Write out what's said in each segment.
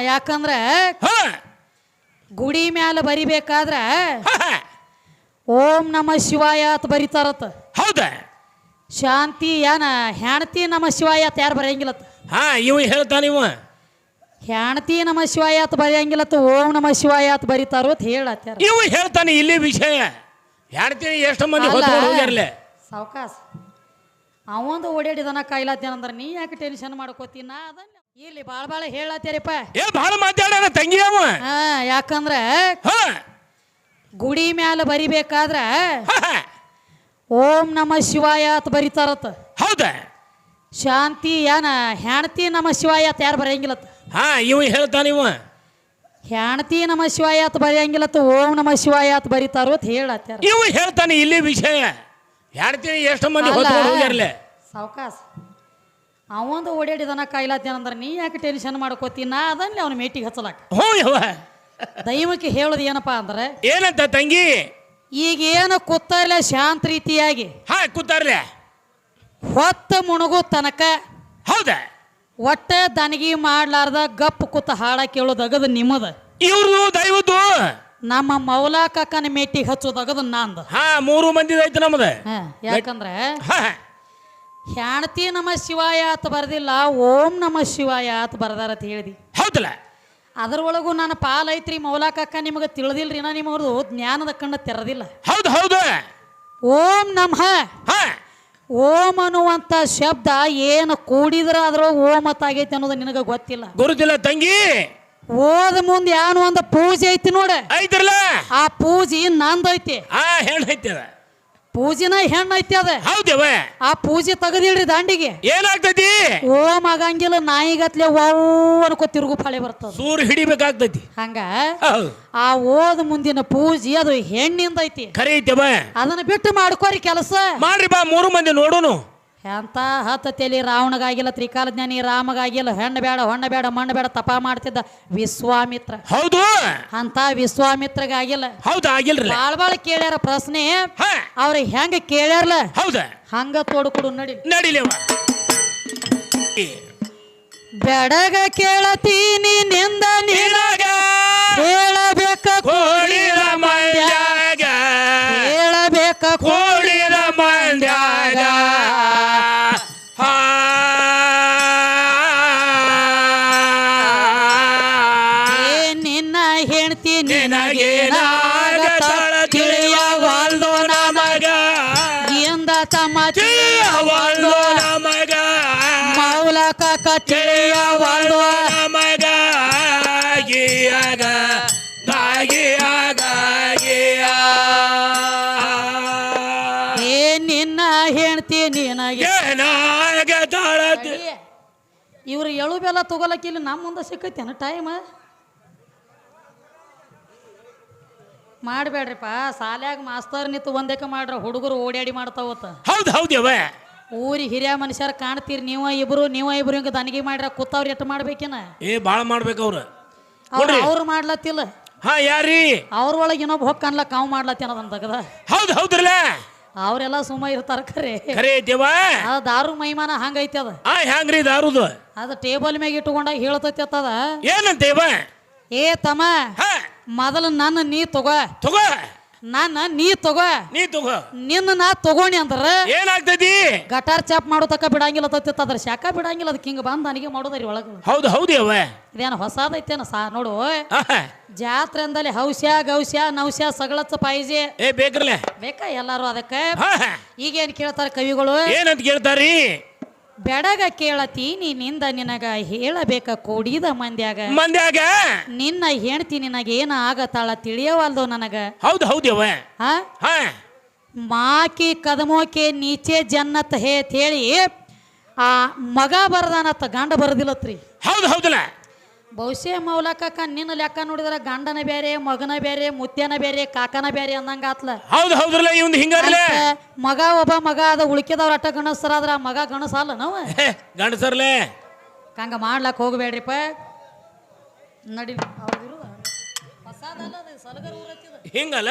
ಯಾಕಂದ್ರ ಗುಡಿ ಮ್ಯಾಲ ಬರಿಬೇಕಾದ್ರ. ಓಂ ನಮ ಶಿವಾಯ ಅಂತ ಹೌದ? ಹೌದಾ ಶಾಂತಿ ಏನ ಹೆಣತಿ ನಮ ಶಿವಾಯ ಅಂತ ಯಾರು ಬರೆಯಂಗಿಲ್ಲತ್ತ ಹಾ ಇವ ಹೇಳ್ತಾನ ಇವ. ಹೆಣ್ತಿ ನಮ ಶಿವಾಯ ಅಂತ ಬರೆಯಂಗಿಲ್ಲತ್ತ ಓಂ ನಮ ಶಿವಾಯ ಅಂತ ಬರೀತಾರೋ ಅಂತ ಹೇಳತ್ತಾರ ಇವ ಹೇಳ್ತಾನೆ ಇಲ್ಲಿ ವಿಷಯ. ಹೆಣತಿ ಎಷ್ಟು ಮಂದಿ ಹೋಗ್ಯಾರಲ್ಲ ಹೋಗ್ಯಾರಲೆ? ಸಾವಕಾಶ ಅವಂದು ಓಡಾಡಿದನ ಕಾಯ್ಲಾತೇನಂದ್ರ ನೀ ಯಾಕೆ ಟೆನ್ಷನ್ ಮಾಡ್ಕೋತಿ? ನಾ ಅದನ್ನ ಇಲ್ಲಿ ಬಾಳ ಬಾಳ ಹೇಳತ್ತೀರಿಪ್ಪ. ಏ ಭಾಳ ಮಾತಾಡ್ಯಾನ ತಂಗಿ ಅವ. ಹಾ ಯಾಕಂದ್ರ ಹಾ. ಗುಡಿ ಮ್ಯಾಲ ಬರಿಬೇಕಾದ್ರ ಹಾ. ಓಂ ನಮ ಶಿವಾಯ ಅಂತ ಬರಿತಾರತ್ತ ಹೌದ? ಶಾಂತಿ ಏನ ಹೆಣ್ತಿ ನಮ ಶಿವಾಯ ಅಂತ ಯಾರು ಬರೆಯಂಗಿಲ್ಲತ್ತ ಹಾ ಇವ ಹೇಳ್ತಾನ ಇವ. ಹೆಣ್ತಿ ನಮ ಶಿವಾಯ ಅಂತ ಬರೆಯಂಗಿಲ್ಲತ್ತ ಓಂ ನಮ ಶಿವಾಯ ಅಂತ ಬರೀತಾರ ಅಂತ ಹೇಳತ್ತಾರ ಇವ ಹೇಳ್ತಾನೆ ಇಲ್ಲಿ ವಿಷಯ. ಹೆಣತಿ ಎಷ್ಟು ಮಂದಿ ಹೊತ್ಕೊಂಡು ಹೋಗ್ಯಾರಲೆ? ಸಾವಕಾಶ ಅವಂದು ಓಡಾಡಿದನ ಅಂದ್ರೆ ನೀ ಯಾಕೆ ಟೆನ್ಷನ್ ಮಾಡ್ಕೋತಿ? ನಾ ಅದನ್ನೇ ಅವನ ಮೇಟಿಗೆ ಹಚ್ಚಲಾಕ ಹ್ಞೂ ಯವ್ವ. ದೈವಕ್ಕೆ ಹೇಳೋದು ಏನಪ್ಪಾ ಅಂದ್ರೆ ಏನಂತ ತಂಗಿ? ಈಗ ಏನು ಕೂತಾರ್ಲ ಶಾಂತ ರೀತಿಯಾಗಿ? ಹಾ ಕೂತಾರ್ಲೆ. ಹೊತ್ತ ಮುಣಗು ತನಕ ಹೌದ? ಒಟ್ಟ ದನಗಿ ಮಾಡ್ಲಾರ್ದ ಗಪ್ ಕೂತ ಹಾಡ ಕೇಳೋದು ಅಗದು ನಿಮ್ಮದ. ಇವ್ರದು ದೈವದ್ದು? ನಮ್ಮ ಮೌಲಾ ಕಾಕನ ಮೇಟಿಗೆ ಹಚ್ಚೋದು ಅಗದು ನಂದು. ಹಾ ಮೂರು ಮಂದಿ ಐತೆ ನಮ್ದ. ಹಾ, ಯಾಕಂದ್ರೆ ಹಾ. ಹೆಣ್ತಿ ನಮ ಶಿವಾಯ ಅಂತ ಬರ್ದಿಲ್ಲ ಓಂ ನಮ ಶಿವಾಯ ಅಂತ ಬರ್ದಾರ ಅಂತ ಹೇಳಿದಿ. ಹೌದಲ್ಲ? ಅದ್ರೊಳಗೂ ನನ್ನ ಪಾಲ ಐತ್ರಿ ಮೌಲಾಕಕ್ಕ ಕಾಕ ನಿಮಗೆ ತಿಳಿದಿಲ್ರಿ ನಾ ನಿಮಗದು ಜ್ಞಾನದ ಕಣ್ಣ ತೆರದಿಲ್ಲ. ಹೌದು ಹೌದು. ಓಂ ನಮಃ. ಓಂ ಅನ್ನುವಂಥ ಶಬ್ದ ಏನು ಕೂಡಿದ್ರೆ ಅದ್ರೊಳಗೆ ಓಂ ಆಗೈತಿ ಅನ್ನೋದು ನಿನಗೆ ಗೊತ್ತಿಲ್ಲ. ಗುರುದಿಲ್ಲ ತಂಗಿ. ಓದ ಮುಂದೆ ಏನು ಒಂದು ಪೂಜೆ ಐತಿ ನೋಡ. ಐತ್ರಲ್ಲ ಆ ಪೂಜೆ ನಂದೈತಿ. ಆ ಅದ ಪೂಜಿನ ಹೆಣ್ಣು ಐತಿ ಅದ. ಹೌದವ? ಆ ಪೂಜೆ ತೆಗದಿಡ್ರಿ ದಾಂಡಿಗೆ. ಏನಾಗ್ತೈತಿ? ಓಂ ಆಗಂಗಿಲ್ಲ ನಾಯಿಗತ್ಲೆ ವಾವ್ ಅನ್ಕೋ ತಿರುಗು ಫಳೆ ಬರ್ತದ. ಸೂರ್ ಹಿಡಿಬೇಕಾಗ್ತೈತಿ. ಹಂಗ? ಆ ಓದ ಮುಂದಿನ ಪೂಜೆ ಅದು ಹೆಣ್ಣಿಂದ ಐತಿ. ಖರೆ ಐತವ ಅದನ್ನ ಬಿಟ್ಟು ಮಾಡ್ಕೋರಿ ಕೆಲಸ. ಮಾಡ್ರಿ ಬಾ ಮೂರು ಮಂದಿ ನೋಡೋನು. ಎಂತ ಹತ್ತ ತಲಿ ರಾವಣಗಾಗಿಲ್ಲ ತ್ರಿಕಾಲಜ್ಞಾನಿ ರಾಮಗಾಗಿಲ್ಲ ಹೆಣ್ಣು ಬೇಡ ಹೊಣ್ಣ ಬೇಡ ಮಣ್ಣು ಬೇಡ ತಪ ಮಾಡ್ತಿದ್ದ ವಿಶ್ವಾಮಿತ್ರ. ಹೌದು. ಅಂತ ವಿಶ್ವಾಮಿತ್ರಗಾಗಿಲ್ಲ. ಹೌದು ಆಗಿಲ್ರಿ ಬಾಳ್ ಬಾಳ ಕೇಳ್ಯಾರ ಪ್ರಶ್ನೆ. ಹಾ. ಅವ್ರಿಗೆ ಹೆಂಗ ಕೇಳ್ಯಾರಲ್ಲ ಹೌದ. ಹಂಗ ತೋಡ್ಕೊಡು ನಡಿ. ನಡಿಲೇವ. ಬೆಡಗ ಕೇಳತೀನಿ ನಿಂದ ಏ ನಿನ್ನ ಹೆಣ್ತಿ ನಿನಗೆ ಏನಾಗತಳ ಇವ್ರು ಎಳು ಬೆಲ್ಲ ತಗೊಳಕಿಲ್ಲ ನಮ್ಮ ಮುಂದೆ ಸಿಕ್ಕೈತೇನ ಟೈಮ್ ಮಾಡಬೇಡ್ರಿಪ್ಪ ಸಾಲ್ಯಾಗ ಮಾಸ್ತರ್ ನಿಂತು ಒಂದೇಕ ಮಾಡ್ರ ಹುಡುಗರು ಓಡಾಡಿ ಮಾಡ್ತಾವತ್ತ. ಹೌದು ಹೌದ್ಯವ ಊರಿಗೆ ಹಿರಿಯ ಮನುಷ್ಯರು ಕಾಣ್ತೀರಿ ನೀವ ಇಬ್ರು ನೀವ ಇಬ್ರು ಹಿಂಗ ದನಿಗೆ ಮಾಡ್ರ ಕೂತವ್ರು ಎಟ್ಟು ಮಾಡ್ಬೇಕೇನ? ಏ ಭಾಳ ಮಾಡ್ಬೇಕು ಅವ್ರು. ಅವ್ರು ಅವ್ರು ಮಾಡ್ಲತ್ತಿಲ್ಲ. ಹಾ ಯಾರಿ? ಅವ್ರ ಒಳಗೆ ಇನ್ನೊಬ್ಬ ಹೊಕ್ಕ ಅನ್ಲಕ್ಕ ಅವ್ ಮಾಡ್ಲತ್ತೇನ ಅದನ್ನ ತಗದ. ಹೌದು ಹೌದ್ರಲ್ಲ? ಅವರೆಲ್ಲ ಸುಮ್ಮ ಇರ್ತಾರ ಖರೆ. ಖರೆ ದೇವ ಅದ ದಾರು ಮೈಮಾನ ಹಂಗೈತಿ ಅದ. ಆ ಹೆಂಗ್ರಿ ದಾರುದು? ಅದು ಟೇಬಲ್ ಮ್ಯಾಗ ಇಟ್ಟುಕೊಂಡಾಗ ಹೇಳ್ತೈತಿ ಅತ್ತದ ಏನಂತೇವ ಏ ತಮ್ಮ ಮೊದಲು ನನ್ನ ನೀ ತಗೋ. ತಗೋ. ನನ್ನ ನೀ ತಗೋ. ನೀ ತಗೋ. ನಿನ್ನ ನಾ ತಗೋಣಿ ಅಂದ್ರ ಏನಾಗ್ತೈತಿ? ಗಟಾರ್ ಚಾಪ್ ಮಾಡೋತಕ್ಕ ಬಿಡಂಗಿಲ್ಲ ತತ್ತಿತ್ತ ಅದ್ರ ಶಾಖ ಬಿಡಂಗಿಲ್ಲ ಅದಕ್ಕೆ ಹಿಂಗ ಬಂದ್ ನನಗೆ ಮಾಡೋದ್ರಿ ಒಳಗ. ಹೌದು ಹೌದು ಅವ ಇದೇನು ಹೊಸಾದೈತೇನ ಸಾ ನೋಡು. ಜಾತ್ರೆ ಅಂದಲ್ಲಿ ಹೌಸ್ಯ ಗೌಸ್ಯ ನೌಸ್ಯ ಸಗಳಚ್ಚ ಪಾಯಿಜಿ. ಏ ಬೇಕ್ರಲ್ಲ? ಬೇಕಾ ಎಲ್ಲಾರು ಅದಕ್ಕೆ. ಈಗೇನ್ ಕೇಳ್ತಾರ ಕವಿಗಳು? ಏನಂತ ಕೇಳ್ತಾರಿ ಬೆಡಗ ಕೇಳತಿ ನಿಂದ ನಿನಗ ಹೇಳಬೇಕ ಕೂಡಿದ ಮಂದ್ಯಾಗ. ಮಂದ್ಯಾಗ? ನಿನ್ನ ಹೆಣ್ತಿ ನಿನಗ ಏನ ಆಗತ್ತಾಳ ತಿಳಿಯವಲ್ದು ನನಗ? ಹೌದು ಹೌದು ಆ? ಮಾಕಿ ಕದಮೋಕೆ ನೀಚೆ ಜನ್ನತ್ ಹೇ ಹೇಳಿ ಆ ಮಗ ಬರದಾನತ್ತ ಗಂಡ ಬರದಿಲ್ಲತ್ರಿ. ಹೌದು ಹೌದಲ್ಲ. ಬಹುಶಃ ಮೌಲಕ ನಿನ್ನ ಲೆಕ್ಕ ನೋಡಿದ್ರ ಗಂಡನ ಬೇರೆ ಮಗನ ಬೇರೆ ಮುತ್ಯನ ಬೇರೆ ಕಾಕನ ಬೇರೆ ಅಂದಂಗ ಆತ್ಲ. ಹೌದು ಹೌದ್ರಲ್ಲ ಇವಂದು ಹಿಂಗಾರಲ್ಲ ಮಗ ಒಬ್ಬ ಮಗ ಅದ ಉಳಿಕೆದವ್ರ ಅಟ್ಟ ಗಣಸರ ಆದ್ರ ಮಗ ಗಣಸ ಅಲ್ಲ ನಾವ? ಗಂಡಸರ್ಲೆ ಹಂಗ ಮಾಡ್ಲಕ್ ಹೋಗ್ಬೇಡ್ರಿಪ್ಪ. ನಡಿ. ಹಿಂಗಲ್ಲ?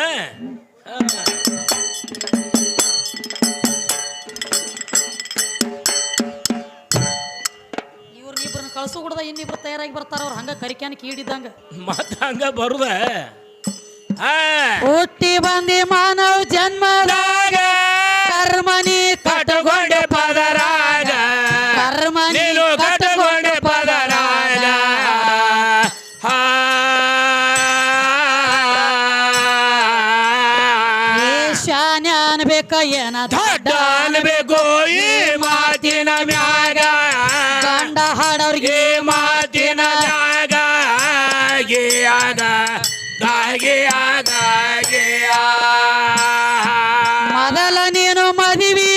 ಹಾ. ಇವ್ರನ್ನಿಬ್ರನ್ನ ಕಳ್ಸು ಗುಡ್ದ ಇನ್ನಿಬ್ರು ತಯಾರಾಗಿ ಬರ್ತಾರ ಅವ್ರು. ಹಂಗ ಕರಿಕ್ಯಾನ ಕೀಡಿದ್ದಂಗ. ಮತ್ತ ಹಂಗ ಬರುದ? ಆ ಹುಟ್ಟಿ ಬಂದಿ ಮಾನವ ಜನ್ಮದ ಗಾಗಿಯಾಗ ಗಿಯಾ ಮೊದಲ ನೀನು ಮದುವೆ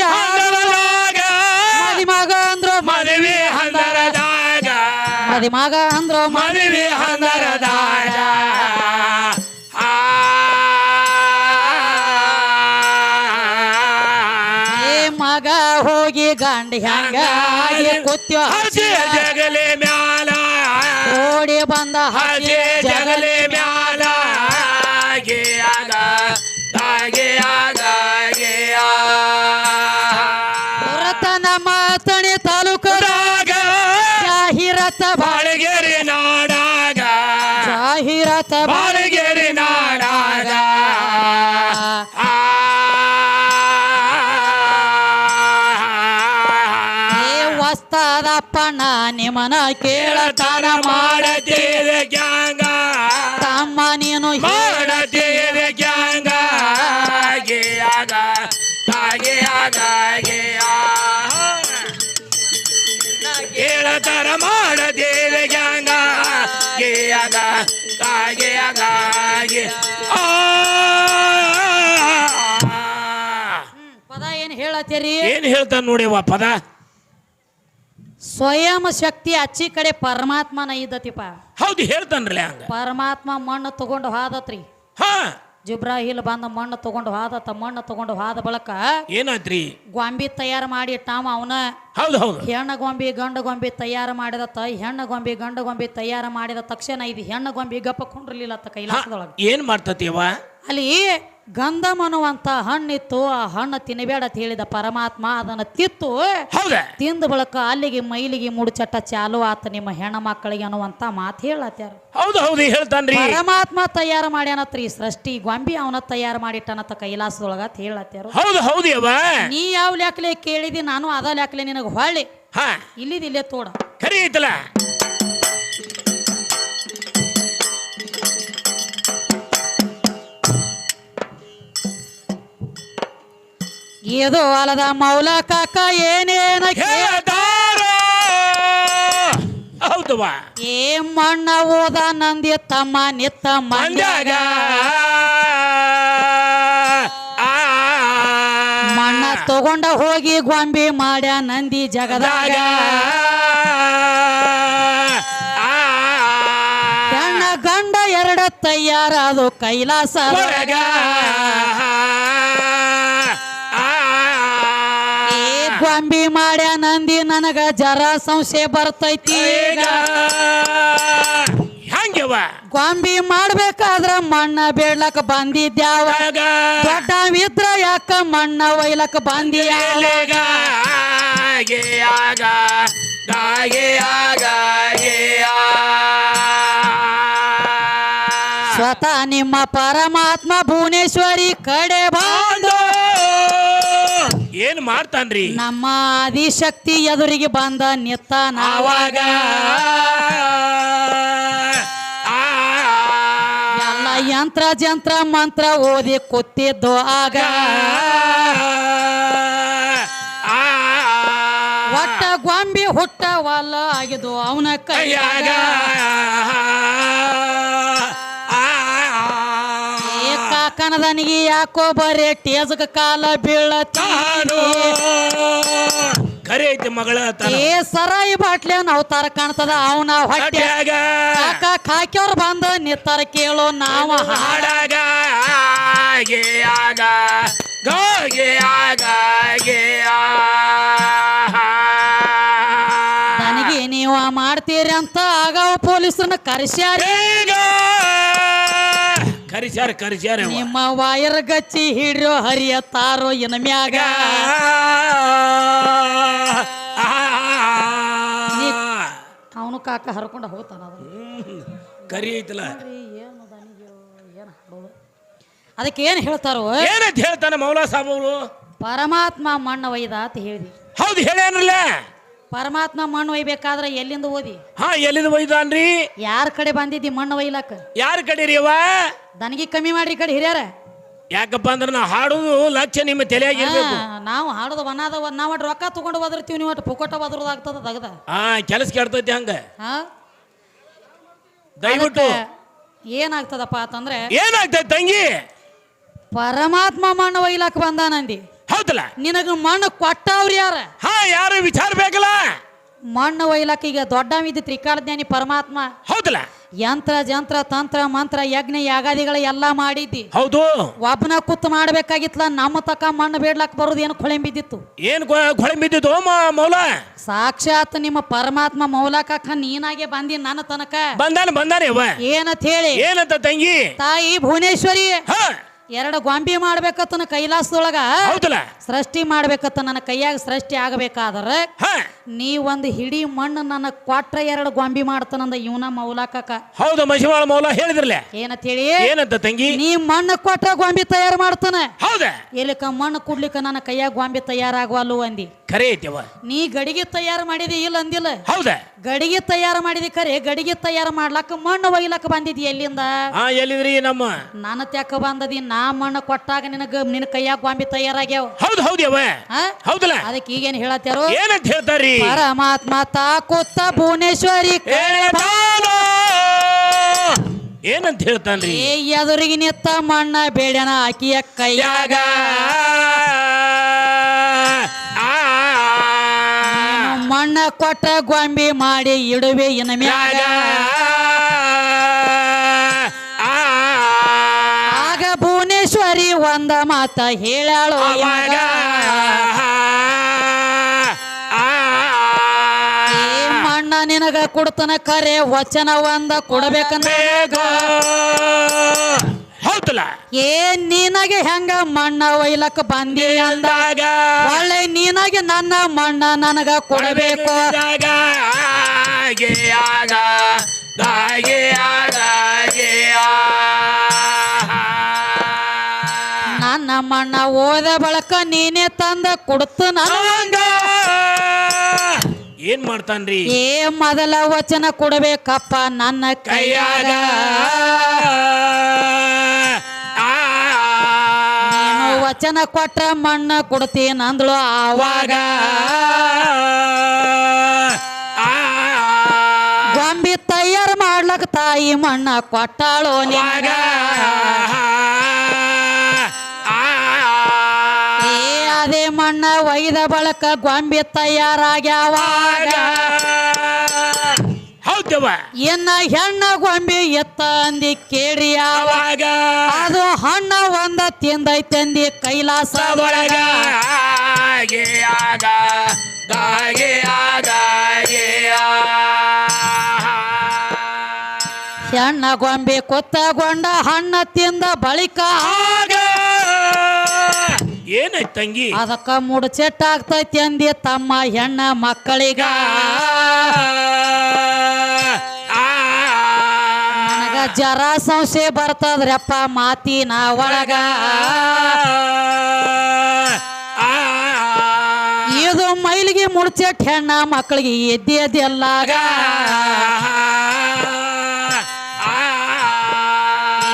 ಮದಿಮಗ ಅಂದ್ರ ಮದುವೆ ಹಂದರದಾಗ. ಮದಿ ಮಗ ಅಂದ್ರು ಮದುವೆ ಹಂದರದಾಗ. ಆ. ಏ ಮಗ ಹೋಗಿ ಗಂಡ ಹೆಂಗ ಕೂತ್ಯೋ? ನಿಮನ ಕೇಳತಾನ ಮಾಡತೀರ ಗ್ಯಾಂಗ. ತಮ್ಮ ನೀನು ಮಾಡತೀರ ಗ್ಯಾಂಗ. ಗಿಯಾಗ ಗಾಗಿಯಾಗ ಗಿಯಾ ಕೇಳತರ ಮಾಡತೀರ ಗ್ಯಾಂಗ. ಗಿಯಾಗ ಗಾಗಿಯಾಗ ಗಿ ಆ. ಪದ ಏನ್ ಹೇಳತ್ತೀರಿ? ಏನ್ ಹೇಳ್ತಾನ ನೋಡಿವ ಪದ? ಸ್ವಯಂ ಶಕ್ತಿ ಅಚ್ಚಿ ಕಡೆ ಪರಮಾತ್ಮನ ನೈದತಿಪ ಹೌದು ಹೇಳ್ತಾನ್ರಲ್ಲ ಹಂಗ. ಪರಮಾತ್ಮ ಮಣ್ಣು ತಗೊಂಡು ಹಾದತ್ರಿ. ಹಾ. ಜಿಬ್ರಾಹಿಲ್ ಬಂದ ಮಣ್ಣು ತಗೊಂಡು ಹಾದತ್ತ ಮಣ್ಣು ತಗೊಂಡು ಹಾದ ಬಳಕ ಏನಾದ್ರಿ ಗೊಂಬಿ ತಯಾರು ಮಾಡಿ ಇಟ್ಟಾವ ಅವನ. ಹೌದು ಹೌದು. ಹೆಣ್ಣು ಗೊಂಬಿ ಗಂಡು ಗೊಂಬಿ ತಯಾರು ಮಾಡಿದತ್ತ. ಹೆಣ್ಣು ಗೊಂಬಿ ಗಂಡು ಗೊಂಬಿ ತಯಾರು ಮಾಡಿದ ತಕ್ಷಣ ಇದು ಹೆಣ್ಣು ಗೊಂಬಿ ಗಪ್ಪ ಕುಂಡ್ರಲಿಲ್ಲ ಕೈಲಾಸದೊಳಗೆ. ಏನ್ ಮಾಡ್ತತಿವ ಅಲ್ಲಿ ಗಂಧಮ್ ಅನ್ನುವಂತ ಹಣ್ಣಿತ್ತು ಆ ಹಣ್ಣು ತಿನ್ನಬೇಡ ಅಂತ ಹೇಳಿದ ಪರಮಾತ್ಮ ಅದನ್ನ ತಿತ್ತು. ತಿಂದ ಬಳಕ ಅಲ್ಲಿಗೆ ಮೈಲಿಗೆ ಮುಡುಚಟ್ಟ ಚಾಲು ಆತ ನಿಮ್ಮ ಹೆಣ್ಣ ಮಕ್ಕಳಿಗೆ ಅನ್ನುವಂತ ಮಾತು ಹೇಳತ್ಯಾರ. ಹೌದು ಹೌದು ಹೇಳ್ತಾನ್ರಿ. ಪರಮಾತ್ಮ ತಯಾರು ಮಾಡ್ಯಾನತ್ರಿ ಸೃಷ್ಟಿ ಗೊಂಬಿ ಅವನ ತಯಾರು ಮಾಡಿಟ್ಟನತ್ತ ಕೈಲಾಸದೊಳಗ ಅಂತ ಹೇಳತ್ಯಾರ. ಹೌದು ಹೌದು ಯವ್ವ. ನೀ ಯಾವ ಲೆಕ್ಕಲೆ ಕೇಳಿದಿ ನಾನು ಅದ ಲೆಕ್ಕಲೆ ನಿನಗೆ ಹೊಳ್ಳಿ. ಹಾ. ಇಲ್ಲಿದ್ ಇಲ್ಲೇ ತೋಡ. ಖರಿ ಐತಲ್ಲ? ಇದು ಅಲದ ಮೌಲ ಕಾಕ ಏನೇನ ಏ ಮಣ್ಣ ಓದ ನಂದಿ ತಮ್ಮ ನಿತ್ತ ಮಂಡ್ಯಾಗ. ಮಣ್ಣ ತಗೊಂಡ ಹೋಗಿ ಗೊಂಬೆ ಮಾಡ್ಯ ನಂದಿ ಜಗದಾಗ. ಆ. ಹೆಣ್ಣ ಗಂಡ ಎರಡ ತಯ್ಯಾರ ಅದು ಕೈಲಾಸ. ಗೊಂಬಿ ಮಾಡ್ಯ ನಂದಿ ನನಗ ಜರ ಸಂಶಯ ಬರ್ತೈತಿ. ಹೆಂಗವ ಗೊಂಬಿ ಮಾಡ್ಬೇಕಾದ್ರ ಮಣ್ಣ ಬೇಡ್ಲಕ್ ಬಂದಿದ್ಯಾವ. ದೊಡ್ಡ ಇದ್ರ ಯಾಕ ಮಣ್ಣ ಒಯ್ಲಕ್ ಬಂದಿಯಾಗ. ಸ್ವತಃ ನಿಮ್ಮ ಪರಮಾತ್ಮ ಭುವನೇಶ್ವರಿ ಕಡೆ ಏನ್ ಮಾಡ್ತಾನ್ರಿ ನಮ್ಮ ಆದಿಶಕ್ತಿ ಎದುರಿಗೆ ಬಂದ ನಿತ್ತ ನಾವಾಗ. ಎಲ್ಲ ಯಂತ್ರ ಜಂತ್ರ ಮಂತ್ರ ಓದಿ ಕೊತ್ತಿದ್ದು ಆಗ. ಒಟ್ಟ ಗೊಂಬಿ ಹುಟ್ಟವಲ್ಲ ಆಗಿದ್ದು ಅವನ ಕೈಯಾಗ ಕಾಕನದನಿಗೆ ಯಾಕೋ ಬರೇ ಟೇಜಕ ಕಾಲ ಬೀಳತಾನು ಬೀಳತ್ತಿ. ಖರೆ ಐತಿ ಮಗಳ ಏ ಸರಾಯಿ ಬಾಟ್ಲಿ ಅವತಾರ ಕಾಣ್ತದ ಅವನ ಹೊಟ್ಟೆ. ಹೊಟ್ಯಾಗ. ಕಾಕ ಕಾಕ್ಯವ್ರ ಬಂದ ನಿತ್ತಾರ ಕೇಳೋ ನಾವು ಹಾಡ ಹಾಡಾಗ ಗೆ ಆಗ ಗೋಗೆ ಆಗ ಗೆ ಆ. ನನಗೆ ನೀವ ಮಾಡ್ತೀರಿ ಅಂತ ಆಗ ಪೊಲೀಸರನ್ನ ಕರೆಸ್ಯಾರಿ. ಕರಿಸ್ಯಾರ ಕರಿಸ್ಯಾರ. ನಿಮ್ಮ ವಾಯರ್ ಗಚ್ಚಿ ಹಿಡ್ರೋ ಹರಿಯ ತಾರೋ ಎನ ಮ್ಯಾಗ. ಅವನು ಕಾಕ ಹರ್ಕೊಂಡು ಹೋಗ್ತಾನ ಅದು. ಕರಿ ಐತಲ್ಲ ಅದಕ್ಕೆ ಏನು ಹೇಳ್ತಾರೋ ಏನಂತ ಹೇಳ್ತಾನೆ ಮೌಲಾ ಸಾಬ್ ಅವರು ಪರಮಾತ್ಮ ಮಣ್ಣ ಒಯ್ದ ಅಂತ ಹೇಳಿದಿ ಹೌದು ಹೇಳ್ಯಾನಲ್ಲ ಪರಮಾತ್ಮ ಮಣ್ಣು ಒಯ್ಬೇಕಾದ್ರೆ ಎಲ್ಲಿಂದ ಓದಿ? ಹಾ ಎಲ್ಲಿಂದ ಒಯ್ದಾನ್ರಿ? ಯಾರ ಕಡೆ ಬಂದಿದ್ದಿ ಮಣ್ಣು ಒಯ್ಲಕ್ಕ? ಯಾರ ಕಡೆ ರೀ ಅವ? ನನಗೆ ಕಮ್ಮಿ ಮಾಡ್ರಿ ಈ ಕಡೆ ಹಿರಿಯರ. ಯಾಕಪ್ಪ ಅಂದ್ರೆ ನಾವು ಹಾಡುದು ಲಕ್ಷ್ಯ ನಿಮ್ಮ ತಲೆಯಾಗಿರ್ಬೇಕು ನಾವು ಹಾಡೋದು ವನಾದ ನಾವು ಒಟ್ಟು ರೊಕ್ಕ ತಗೊಂಡು ಒದರ್ತೀವಿ ನೀವು ಒಟ್ಟು ಪುಕೋಟ ಒದರೋದಾಗ್ತದ ದಗದ. ಹಾ ಕೆಲಸ ಕೆಡ್ತೈತಿ ಹಂಗ. ಹಾ? ದಯವಿಟ್ಟು. ಏನಾಗ್ತದಪ್ಪ ಅಂತಂದ್ರೆ ಏನಾಗ್ತೈತಿ ತಂಗಿ? ಪರಮಾತ್ಮ ಮಣ್ಣು ಒಯ್ಲಕ್ಕ ಬಂದಾನಂದಿ. ಹೌದಲ್ಲ? ನಿನಗ ಮಣ್ಣು ಕೊಟ್ಟವ್ರು ಯಾರ? ಹಾ ಯಾರು ವಿಚಾರ ಬೇಕಲ್ಲ? ಮಣ್ಣು ಒಯ್ಲಕ್ಕ ಈಗ ದೊಡ್ಡ ಮಿದ್ದಿ ತ್ರಿಕಾಲಜ್ಞಾನಿ ಪರಮಾತ್ಮ. ಹೌದಲ್ಲ? ಯಂತ್ರ ಜಂತ್ರ ತಂತ್ರ ಮಂತ್ರ ಯಜ್ಞ ಯಾಗಾದಿಗಳ ಎಲ್ಲ ಮಾಡಿದ್ದಿ. ಹೌದು. ಒಬ್ಬನ ಕುತ್ತು ಮಾಡ್ಬೇಕಾಗಿತ್ಲ ನಮ್ಮ ತಕ ಮಣ್ಣು ಬೇಡ್ಲಕ್ ಬರೋದು ಏನು ಕೊಳೆ ಬಿದ್ದಿತ್ತು? ಏನ್ ಕೊಳೆ ಬಿದ್ದಿತ್ತು ಮೌಲ? ಸಾಕ್ಷಾತ್ ನಿಮ್ಮ ಪರಮಾತ್ಮ ಮೌಲಕಕ್ಕ ನೀನಾಗೆ ಬಂದಿ ನನ್ನ ತನಕ. ಬಂದಾನ ಬಂದಾನೆ ಏನಂತ ಹೇಳಿ? ಏನಂತ ತಂಗಿ? ತಾಯಿ ಭುವನೇಶ್ವರಿ. ಹಾ. ಎರಡು ಗೊಂಬಿ ಮಾಡ್ಬೇಕತ್ತ ಕೈಲಾಸದೊಳಗ. ಹೌದಲ್ಲ? ಸೃಷ್ಟಿ ಮಾಡ್ಬೇಕತ್ತ ನನ್ನ ಕೈಯಾಗ ಸೃಷ್ಟಿ ಆಗಬೇಕಾದ್ರೆ. ನೀ ಒಂದು ಹಿಡಿ ಮಣ್ಣು ನನ್ನ ಕೊಟ್ರ ಎರಡು ಗೊಂಬಿ ಮಾಡ್ತಾನಂದ ಇವನ ಮೌಲಾಕಕ್ಕ ಹೌದು ಮಶಿವಾಳ ಮೌಲ ಹೇಳಿದ್ರಲ್ಲ. ಏನಂತ ಹೇಳಿ ಏನಂತ ತಂಗಿ? ನೀ ಮಣ್ಣು ಕೊಟ್ರ ಗೊಂಬಿ ತಯಾರು ಮಾಡ್ತಾನ. ಹೌದ? ಎಲ್ಲಿಕ ಮಣ್ಣು ಕುಡ್ಲಿಕ್ಕ ನನ್ನ ಕೈಯಾಗ ಗೊಂಬಿ ತಯಾರಾಗವಲ್ಲು ಅಂದಿ. ಖರೆ ಐತಿವ ನೀ ಗಡಿಗೆ ತಯಾರು ಮಾಡಿದಿ ಇಲ್ಲ ಅಂದಿಲ್ಲ? ಹೌದ? ಗಡಿಗೆ ತಯಾರು ಮಾಡಿದಿ ಖರೆ ಗಡಿಗೆ ತಯಾರು ಮಾಡ್ಲಕ್ಕ ಮಣ್ಣು ಒಯ್ಲಕ್ಕ ಬಂದಿದಿ ಎಲ್ಲಿಂದ? ಹಾ ಎಲ್ಲಿದ್ರಿ ನಮ್ಮ? ನಾನು ತ್ಯಾಕ ಬಂದದಿ ನಾ ಮಣ್ಣು ಕೊಟ್ಟಾಗ ನಿನಗ ನಿನ್ನ ಕೈಯಾಗ ಗೊಂಬಿ ತಯಾರಾಗ್ಯಾವ. ಹೌದು ಹೌದು ಅವ ಆ? ಹೌದಲ್ಲ? ಅದಕ್ಕೆ ಈಗೇನ್ ಹೇಳತ್ತಾರೋ ಏನಂತ ಹೇಳ್ತಾರಿ? ಪರಮಾತ್ಮ ತಾಕುತ್ತ ಭುವನೇಶ್ವರಿ ಏನು ಏನಂತ ಹೇಳ್ತಾನ್ರಿ? ಏ ಎದುರಿಗೆ ನಿತ್ತ ಮಣ್ಣ ಬೇಡನ ಆಕಿಯ ಕೈಯಾಗ. ಕೊಟ್ಟ ಗೊಂಬೆ ಮಾಡಿ ಇಡುವೆ ಇನ್ನ ಮ್ಯಾಗ. ಆಗ ಭುವನೇಶ್ವರಿ ಒಂದ ಮಾತ ಹೇಳಾಳು ಮಣ್ಣ ನಿನಗ ಕೊಡ್ತನ ಕರೆ ವಚನ ಒಂದ ಕೊಡಬೇಕಂದ ಬೇಗ. ಏನ್ ಏ ನಿನಗೆ ಹೆಂಗ ಮಣ್ಣ ಒಯ್ಲಕ್ ಬಂದಿ ಅಂದ? ಅಂದಾಗ. ಒಳ್ಳೆ ನೀನಾಗೆ ನನ್ನ ಮಣ್ಣ ನನಗ ಕೊಡಬೇಕು. ಆಗ. ನನ್ನ ಮಣ್ಣ ಓದ ಬಳಕ ನೀನೇ ತಂದ ಕೊಡ್ತು ನನಗ. ಏನ್ ಮಾಡ್ತಾನ್ರಿ? ಏ ಮೊದಲ ವಚನ ಕೊಡಬೇಕಪ್ಪ ನನ್ನ ಕೈಯಾಗ. ವಚನ ಕೊಟ್ಟ ಮಣ್ಣ ಕೊಡ್ತೀನಿ ಅಂದ್ಳು ಆವಾಗ. ಗೊಂಬಿ ತಯಾರು ಮಾಡ್ಲಕ್ ತಾಯಿ ಮಣ್ಣ ಕೊಟ್ಟಾಳು ನಿಮಗ ಅದೇ ಮಣ್ಣ ಒಯ್ದ ಬಳಕ ಗೊಂಬಿ ತಯಾರಾಗ್ಯಾವಾಗ ಹೌದವ ಇನ್ನ ಹೆಣ್ಣ ಗೊಂಬೆ ಎತ್ತ ಅಂದಿ ಕೇಳಿ ಅವಾಗ. ಅದು ಹಣ್ಣ ಒಂದ ತಿಂದೈತಂದಿ ಕೈಲಾಸ. ಒಳಗ ಆಗ ಆ. ಹೆಣ್ಣ ಗೊಂಬೆ ಕೊತ್ತಗೊಂಡ ಹಣ್ಣ ತಿಂದ ಬಳಿಕ ಆಗ. ಏನಾಯ್ತು ತಂಗಿ? ಅದಕ್ಕ ಆಗ್ತೈತಿ ಅಂದಿ ತಮ್ಮ ಹೆಣ್ಣ ಮಕ್ಕಳಿಗ. ಜರ ಸಂಶಯ ಬರ್ತದ್ರಪ್ಪ ಮಾತಿನ ಒಳಗ. ಇದು ಮೈಲಿಗೆ ಮುಡ್ಚೆಟ್ ಹೆಣ್ಣ ಮಕ್ಕಳಿಗೆ ಎದ್ದಿ ಎದ್ದೆಲ್ಲಾಗ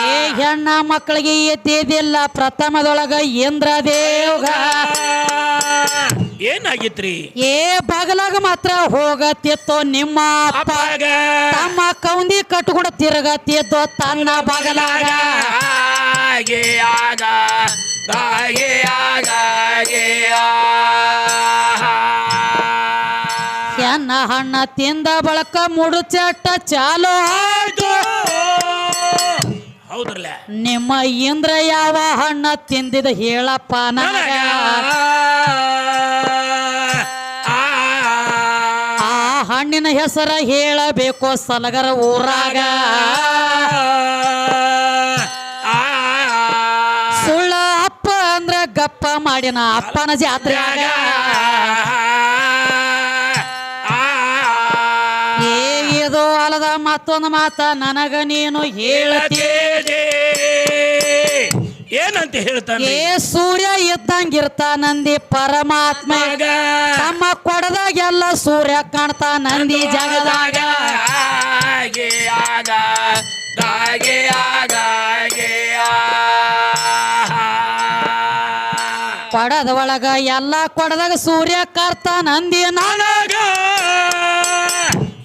ಏ ಹೆಣ್ಣ ಮಕ್ಕಳಿಗೆ ಎದ್ದೆದಿಲ್ಲ ಪ್ರಥಮದೊಳಗ ಇಂದ್ರ ದೇವ್ಗ ಏನಾಗಿತ್ರಿ? ಏ ಬಾಗಲಾಗ ಮಾತ್ರ ಹೋಗತ್ತಿತ್ತೋ ನಿಮ್ಮ ಅಪ್ಪಾಗ. ತಮ್ಮ ಕೌಂದಿ ಕಟ್ಕೊಂಡು ತಿರುಗತ್ತಿದ್ದೋ ತನ್ನ ಬಾಗಲಾಗ. ಆಗ ಆಗ ಆ. ಹೆಣ್ಣ ಹಣ್ಣ ತಿಂದ ಬಳಕ ಮುಡುಚಟ್ಟ ಚಾಲು ಆಯ್ತು. ಹೌದ್ರಲ್ಲ? ನಿಮ್ಮ ಇಂದ್ರ ಯಾವ ಹಣ್ಣ ತಿಂದಿದ ಹೇಳಪ್ಪ ನನಗ? ಹಣ್ಣಿನ ಹೆಸರ ಹೇಳಬೇಕು ಸಲಗರ ಊರಾಗ. ಸುಳ್ಳ ಅಪ್ಪ ಅಂದ್ರ ಗಪ್ಪ ಮಾಡಿನ ಅಪ್ಪನ ಜಾತ್ರೆಯಾಗ. ಏ ಮತ್ತೊಂದು ಮಾತ, ನನಗ ನೀನು ಹೇಳತಿ. ಹೇಳತೇನೆ ಏನಂತ ಹೇಳ್ತಾನೆ? ಏ ಸೂರ್ಯ ಇದ್ದಂಗಿರ್ತಾನಂದಿ ಪರಮಾತ್ಮ. ತಮ್ಮ ಕೊಡದಾಗೆಲ್ಲ ಸೂರ್ಯ ಕಾಣ್ತಾ ನಂದಿ ಜಗದಾಗ. ಆಗ ದಾಗೆ ಕೊಡದ ಒಳಗ ಎಲ್ಲ ಕೊಡದಾಗ ಸೂರ್ಯ ಕರ್ತ ನಂದಿ ನಾನು ನನಗ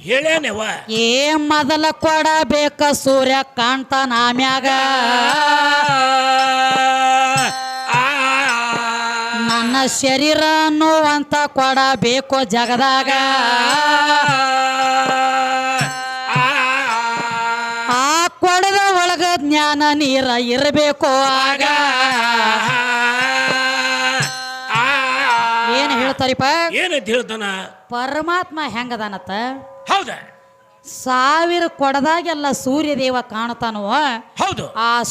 ಹೇಳೇನೆವ ಏ ಮೊದಲ ಕೊಡಬೇಕ ಸೂರ್ಯ ಕಾಣ್ತಾನ ಆಮ್ಯಾಗ ಶರೀರ ಅನ್ನುವಂತ ಕೊಡಬೇಕು ಜಗದಾಗ. ಆ ಕೊಡದ ಒಳಗ ಜ್ಞಾನ ನೀರ ಇರಬೇಕು ಆಗ. ಏನ್ ಹೇಳ್ತಾರಿಪ್ಪ? ಏನಂತ ಹೇಳ್ತಾನ? ಪರಮಾತ್ಮ ಹೆಂಗದಾನತ್ತ? ಹೌದ. ಸಾವಿರ ಕೊಡದಾಗೆಲ್ಲ ಸೂರ್ಯದೇವ ಕಾಣತಾನೋ ಹೌದು. ಆ